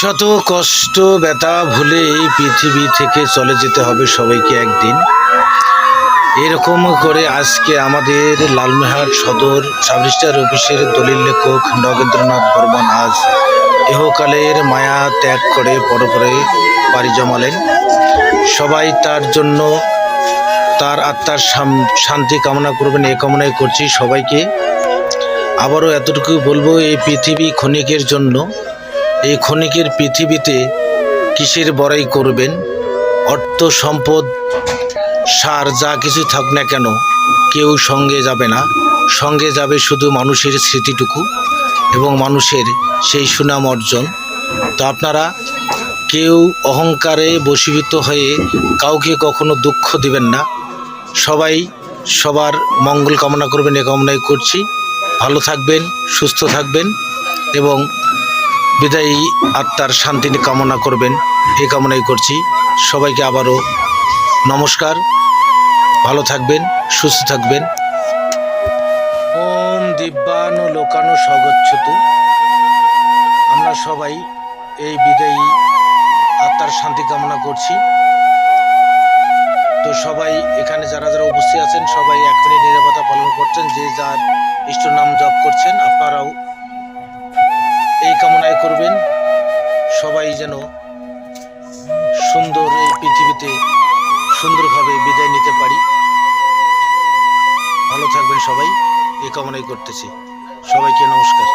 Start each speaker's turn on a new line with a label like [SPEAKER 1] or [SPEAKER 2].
[SPEAKER 1] শত কষ্ট ব্যথা ভুলে এই পৃথিবী থেকে চলে যেতে হবে সবাইকে একদিন। এরকম করে আজকে আমাদের লালমেহাট সদর সাব রেজিস্ট্রার অফিসের দলিল লেখক নগেন্দ্রনাথ বর্মন আজ এহকালের মায়া ত্যাগ করে পরপরে পাড়ি জমালেন। সবাই তার জন্য তার আত্মার শান্তি কামনা করবেন, এ কামনাই করছি সবাইকে। আবারও এতটুকু বলব, এই পৃথিবী ক্ষণিকের জন্য এই ক্ষণিকের পৃথিবীতে কিসের বড়াই করবেন? অর্থ, সম্পদ, সার, যা কিছু থাক না কেন, কেউ সঙ্গে যাবে না। সঙ্গে যাবে শুধু মানুষের স্মৃতিটুকু এবং মানুষের সেই সুনাম অর্জন। তো আপনারা কেউ অহংকারে বশীভূত হয়ে কাউকে কখনো দুঃখ দিবেন না। সবাই সবার মঙ্গল কামনা করবেন এ কামনাই করছি। ভালো থাকবেন, সুস্থ থাকবেন এবং বিদায়ী আত্মার শান্তি কামনা করবেন। এ কামনাই করছি। সবাইকে আবারও নমস্কার। ভালো থাকবেন, সুস্থ থাকবেন। ওম দিব্যানো লোকানো স্বগচ্ছতু। আমরা সবাই এই বিদায়ী আত্মার শান্তি কামনা করছি। তো সবাই এখানে যারা যারা উপস্থিত আছেন, সবাই মিনিট নিরাপত্তা পালন করছেন। যে যার ইষ্ট নাম জপ করবেন, সবাই যেন সুন্দর এই পৃথিবীতে সুন্দরভাবে বিদায় নিতে পারি। ভালো থাকবেন সবাই এ কামনাই করতেছি। সবাইকে নমস্কার।